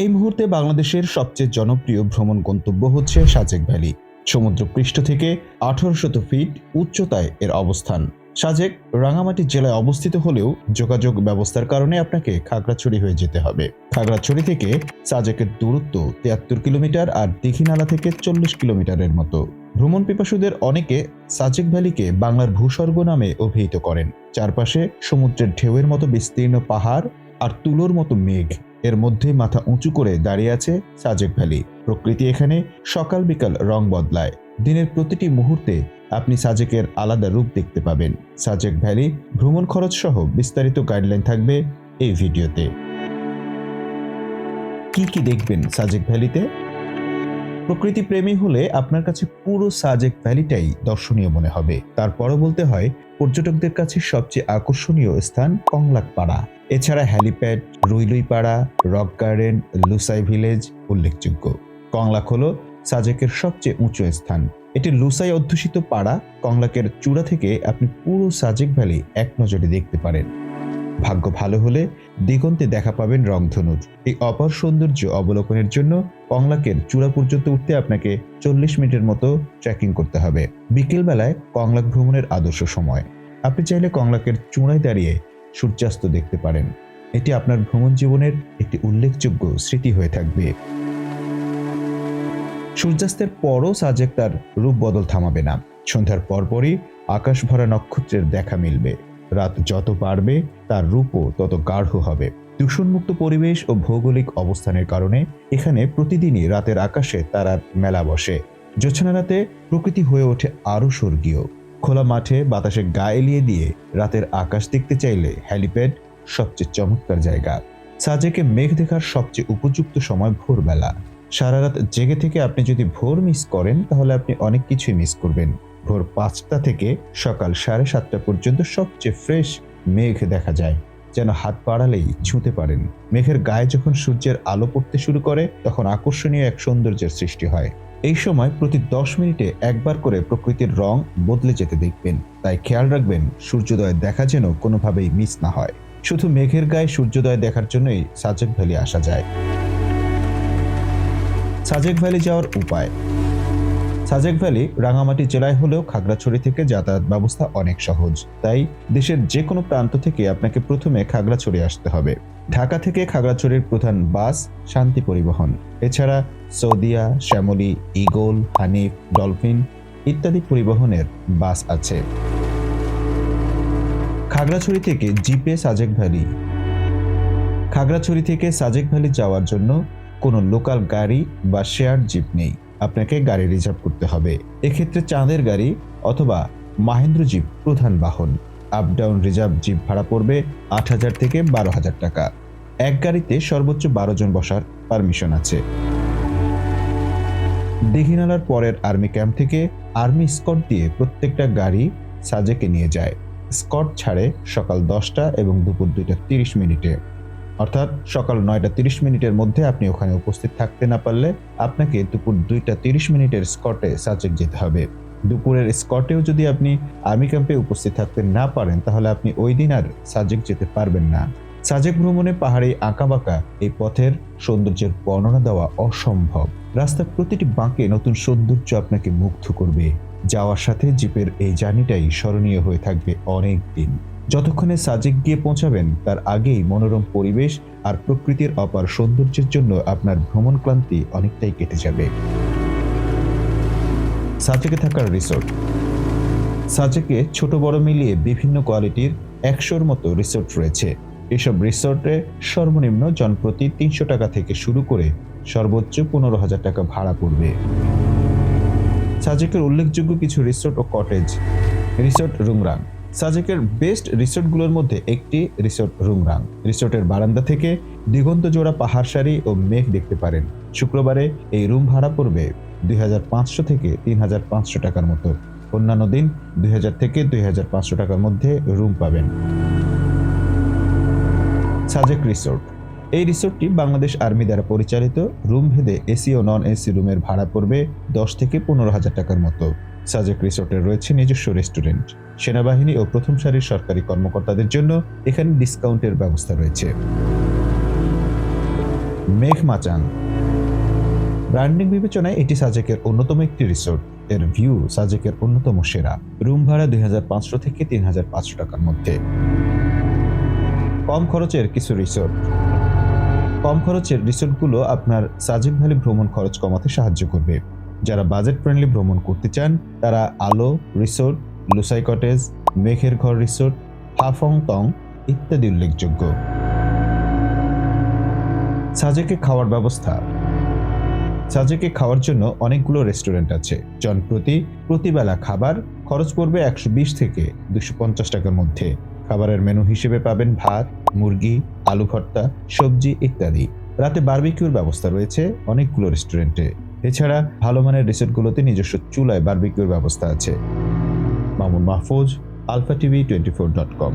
এই মুহূর্তে বাংলাদেশের সবচেয়ে জনপ্রিয় ভ্রমণ গন্তব্য হচ্ছে সাজেক ভ্যালি। সমুদ্র পৃষ্ঠ থেকে আঠারোশত ফিট উচ্চতায় এর অবস্থান। সাজেক রাঙামাটি জেলায় অবস্থিত হলেও যোগাযোগ ব্যবস্থার কারণে আপনাকে খাগড়াছড়ি হয়ে যেতে হবে। খাগড়াছড়ি থেকে সাজেকের দূরত্ব তিয়াত্তর কিলোমিটার আর দীঘিনালা থেকে চল্লিশ কিলোমিটারের মতো। ভ্রমণ পিপাসুদের অনেকে সাজেক ভ্যালিকে বাংলার ভূস্বর্গ নামে অভিহিত করেন। চারপাশে সমুদ্রের ঢেউয়ের মতো বিস্তীর্ণ পাহাড় আর তুলোর মতো মেঘ। এর মধ্যে মাথা উঁচু করে দাঁড়িয়ে আছে সাজেক ভ্যালি। প্রকৃতি এখানে সকাল বিকাল রং বদলায়। দিনের প্রতিটি মুহূর্তে আপনি সাজেকের আলাদা রূপ দেখতে পাবেন। সাজেক ভ্যালি ভ্রমণ খরচ সহ বিস্তারিত গাইডলাইন থাকবে এই ভিডিওতে। কি কি দেখবেন সাজেক ভ্যালিতে? প্রকৃতি প্রেমী হলে আপনার কাছে পুরো সাজেক ভ্যালিটাই দর্শনীয় মনে হবে। তারপরও বলতে হয়, পর্যটকদের কাছে সবচেয়ে আকর্ষণীয় স্থান কংলাকপাড়া। এছাড়া helipad, Ruiluipara, rock garden, Lushai village উল্লেখযোগ্য। কংলাক হল সাজেকের সবচেয়ে উঁচু স্থান। এটি লুসাই অধ্যুষিত পাড়া। কংলাকের চূড়া থেকে আপনি পুরো সাজেক ভ্যালি এক নজরে দেখতে পারেন। ভাগ্য ভালো হলে দিগন্তে দেখা পাবেন রংধনুর। এই অপার সৌন্দর্য অবলোকনের জন্য কংলাকের চূড়া পর্যন্ত উঠতে আপনাকে চল্লিশ মিনিটের মতো ট্রেকিং করতে হবে। বিকেলবেলায় কংলাক ভ্রমণের আদর্শ সময়। আপনি চাইলে কংলাকের চূড়ায় দাঁড়িয়ে সূর্যাস্ত দেখতে পারেন। এটি আপনার ভ্রমণ জীবনের একটি উল্লেখযোগ্য স্মৃতি হয়ে থাকবে। সূর্যাস্তের পরও সাজেক তার রূপ বদল থামাবে না। সন্ধ্যার পরপরই আকাশ ভরা নক্ষত্রের দেখা মিলবে। রাত যত বাড়বে, তার রূপও তত গাঢ় হবে। দূষণমুক্ত পরিবেশ ও ভৌগোলিক অবস্থানের কারণে এখানে প্রতিদিনই রাতের আকাশে তারার মেলা বসে। জোছনা রাতে প্রকৃতি হয়ে ওঠে আরও স্বর্গীয়। খোলা মাঠে বাতাসে গা এলিয়ে দিয়ে রাতের আকাশ দেখতে চাইলে হ্যালিপ্যাড সবচেয়ে চমৎকার জায়গা। সাজেকে মেঘ দেখার সবচেয়ে উপযুক্ত সময় ভোরবেলা। সারা রাত জেগে থেকে আপনি যদি ভোর মিস করেন, তাহলে আপনি অনেক কিছুই মিস করবেন। ভোর পাঁচটা থেকে সকাল সাড়ে সাতটা পর্যন্ত সবচেয়ে ফ্রেশ মেঘ দেখা যায়, যেন হাত বাড়ালেই ছুঁতে পারেন। মেঘের গায়ে যখন সূর্যের আলো পড়তে শুরু করে, তখন আকর্ষণীয় এক সৌন্দর্যের সৃষ্টি হয়। এই সময় প্রতি দশ মিনিটে একবার করে প্রকৃতির রং বদলে যেতে দেখবেন। তাই খেয়াল রাখবেন, সূর্যোদয় দেখা যেন কোনোভাবেই মিস না হয়। শুধু মেঘের গায়ে সূর্যোদয় দেখার জন্যই সাজেক ভ্যালি আসা যায়। সাজেক ভ্যালি যাওয়ার উপায়। সাজেক ভ্যালি রাঙামাটি জেলায় হলেও খাগড়াছড়ি থেকে যাতায়াত ব্যবস্থা অনেক সহজ। তাই দেশের যে কোনো প্রান্ত থেকে আপনাকে প্রথমে খাগড়াছড়ি আসতে হবে। ঢাকা থেকে খাগড়াছড়ির প্রধান বাস শান্তি পরিবহন। এছাড়া সৌদিয়া, শ্যামলী ইগল হানিফ, ডলফিন ইত্যাদি পরিবহনের বাস আছে। খাগড়াছড়ি থেকে জিপে সাজেক ভ্যালি। খাগড়াছড়ি থেকে সাজেক ভ্যালি যাওয়ার জন্য কোনো লোকাল গাড়ি বা শেয়ার জিপ নেই। আপনাকে গাড়ি রিজার্ভ করতে হবে। এক্ষেত্রে চাঁদের গাড়ি অথবা মাহেন্দ্র জিপ প্রধান বাহন। আপ ডাউন রিজার্ভ জিপ ভাড়া পড়বে আট হাজার থেকে বারো হাজার টাকা। এক গাড়িতে সর্বোচ্চ বারো জন বসার পারমিশন আছে। দিঘিনালার পরের আর্মি ক্যাম্প থেকে আর্মি স্কট দিয়ে প্রত্যেকটা গাড়ি সাজেকে নিয়ে যায়। স্কট ছাড়ে সকাল দশটা এবং দুপুর দুইটা তিরিশ মিনিটে। অর্থাৎ সকাল নয়টা তিরিশ মিনিটের মধ্যে আপনি ওখানে উপস্থিত থাকতে না পারলে আপনাকে দুপুর দুইটা তিরিশ মিনিটের স্কটে সাজেক যেতে হবে। দুপুরের স্কটেও যদি আপনি আর্মি ক্যাম্পে উপস্থিত থাকতে না পারেন, তাহলে আপনি ওই দিন আর সাজেক যেতে পারবেন না। সাজেক ভ্রমণে পাহাড়ে আঁকাবাঁকা এই পথের সৌন্দর্যের বর্ণনা দেওয়া অসম্ভব। রাস্তার প্রতিটি বাঁকে নতুন সৌন্দর্য আপনাকে মুগ্ধ করবে। যাওয়ার সাথে জিপের এই জার্নিটাই স্মরণীয় হয়ে থাকবে অনেক দিন যতক্ষণে সাজেক গিয়ে পৌঁছাবেন, তার আগেই মনোরম পরিবেশ আর প্রকৃতির অপার সৌন্দর্যের জন্য আপনার ভ্রমণ ক্লান্তি অনেকটাই কেটে যাবে। সাজেকে থাকার রিসোর্ট। সাজেকে ছোট বড় মিলিয়ে বিভিন্ন কোয়ালিটির একশোর মতো রিসোর্ট রয়েছে। এসব রিসোর্টে সর্বনিম্ন জনপ্রতি তিনশো টাকা থেকে শুরু করে সর্বোচ্চ পনেরো হাজার টাকা ভাড়া পড়বে। সাজেকের উল্লেখযোগ্য কিছু রিসোর্ট ও কটেজ। রিসোর্ট রুংরাং সাজেকের বেস্ট রিসোর্টগুলোর মধ্যে একটি রিসোর্ট রুংরাং রিসোর্টের বারান্দা থেকে দিগন্ত জোড়া পাহাড় সারি ও মেঘ দেখতে পারেন। শুক্রবারে এই রুম ভাড়া পড়বে দুই হাজার পাঁচশো থেকে তিন হাজার পাঁচশো টাকার মতো। অন্যান্য দিন দুই থেকে দুই হাজার পাঁচশো টাকার মধ্যে রুম পাবেন। সাজেক রিসোর্ট। এই রিসোর্টটি বাংলাদেশ আর্মি দ্বারা পরিচালিত। রুম ভেদে এসি ও নন এসি রুমের ভাড়া পড়বে দশ থেকে পনেরো হাজার টাকার মতো। সাজেক রিসোর্টের রয়েছে নিজস্ব রেস্টুরেন্ট, সেনাবাহিনী ও প্রথম সারির সরকারি কর্মকর্তাদের জন্য এখানে ডিসকাউন্টের ব্যবস্থা রয়েছে। মেঘমাচান। ব্র্যান্ডিং বিবেচনায় এটি সাজেকের অন্যতম একটি রিসোর্ট। এর ভিউ সাজেকের অন্যতম সেরা। রুম ভাড়া দুই হাজার পাঁচশো থেকে তিন হাজার পাঁচশো টাকার মধ্যে। কম খরচের কিছু রিসোর্ট। কম খরচের রিসোর্টগুলো আপনার সাজেক ভ্যালি ভ্রমণ খরচ কমাতে সাহায্য করবে। যারা বাজেট ফ্রেন্ডলি ভ্রমণ করতে চান, তারা আলো রিসোর্ট লুসাই কটেজ মেঘের ঘর রিসোর্ট হাফং টং ইত্যাদি উল্লেখযোগ্য। সাজেকে খাওয়ার ব্যবস্থা। সাজেকে খাওয়ার জন্য অনেকগুলো রেস্টুরেন্ট আছে। জনপ্রতি প্রতিবেলা খাবার খরচ পড়বে একশো বিশ থেকে দুশো পঞ্চাশ টাকার মধ্যে। খাবারের মেনু হিসেবে পাবেন ভাত, মুরগি, আলু ভর্তা, সবজি ইত্যাদি। রাতে বার্বিকিউর ব্যবস্থা রয়েছে অনেকগুলো রেস্টুরেন্টে এছাড়া ভালো মানের রিসোর্টগুলোতে নিজস্ব চুলায় বারবিকিউর ব্যবস্থা আছে। Mamun Mahfuz, Alpha TV twenty four dot com.